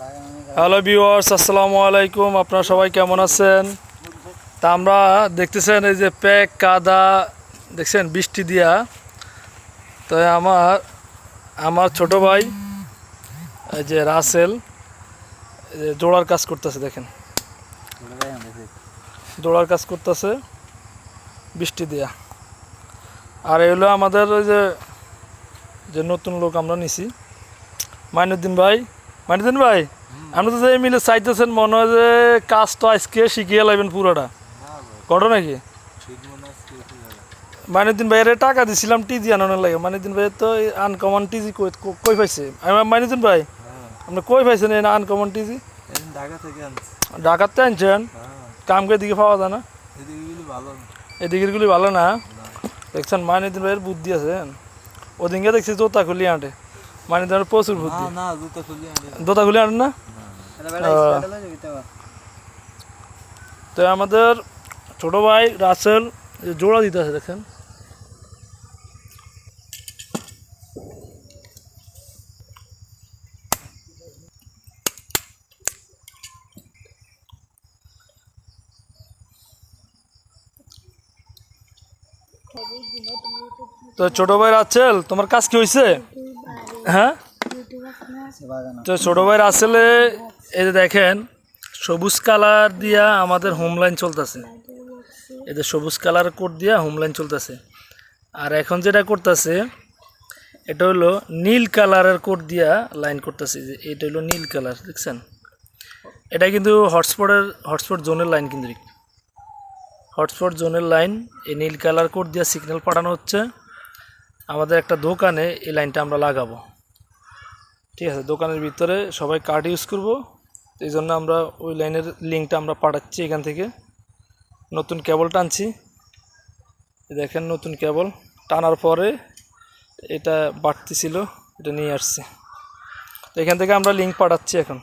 Hello viewers আসসালামু আলাইকুম। আপনারা সবাই কেমন আছেন? তা আমরা দেখতেছেন এই যে প্যাক, কাদা, দেখছেন, বৃষ্টি দিয়া। তো আমার আমার ছোট ভাই, এই যে রাসেল যে জোড়ার কাজ করতেছে, দেখেন। জোড়ার কাজ করতেছে, বৃষ্টি দিয়া। আর এগুলো আমাদের ওই যে যে নতুন লোক আমরা নিছি। মাইনুদ্দিন ভাই মাইনুদ্দিন ভাই? আপনি তো যে মিলে চাইতেছেন মনে হয় যে কাজটা আজকে শিখিয়ে লাগবেন পুরোটা। ঘটনা নাকি মাইনুদ্দিন ভাইয়ের টাকা দিছিলাম টিজি আনানোর লাগে। মাইনুদ্দিন ভাইয়ের তো আনকমন টিজি কই পাইছে? আমি মাইনুদ্দিন ভাই? আপনি কই পাইছেন এই আনকমন টিজি? ঢাকা থেকে ঢাকাতে আনছেন? কাম করে দিকে পাওয়া যায় না? এদিকেরগুলি ভালো না। দেখছেন মাইনুদ্দিন ভাইয়ের বুদ্ধি আছে। ওদিনকে দেখছি জোতা খুলি আঁটে। মাইনুদ্দিন ভাইয়ের প্রচুর বুদ্ধি। খুলি জোতা খুলি আনেন না? তো আমাদের ছোট ভাই রাসেল জোড়া দিতে আছে দেখেন। তো ছোট ভাই রাসেল তোমার কাজ কি হয়েছে হ্যাঁ? তো ছোট ভাইয়ের আসলে এই যে দেখেন, সবুজ কালার দিয়া আমাদের হোম লাইন চলতেছে। এই যে সবুজ কালার কোড দিয়া হোম লাইন চলতেছে। আর এখন যেটা করতেছে, এটা হলো নীল কালারের কোড দিয়া লাইন করতেছে। যে এটা হলো নীল কালার, দেখছেন? এটা কিন্তু হটস্পটের হটস্পট জোনের লাইন কিন্তু হটস্পট জোনের লাইন এই নীল কালার কোড দিয়া সিগন্যাল পাঠানো হচ্ছে। আমাদের একটা দোকানে এই লাইনটা আমরা লাগাবো। ঠিক আছে, দোকানের ভিতরে সবাই কার্ড ইউজ করব। এই জন্য আমরা ওই লাইনের লিঙ্কটা আমরা পাঠাচ্ছি এখান থেকে। নতুন কেবল টানছি। দেখেন নতুন কেবল টানার পরে এটা বাড়তি ছিল, এটা নিয়ে আসছে। তো এখান থেকে আমরা লিঙ্ক পাঠাচ্ছি এখন।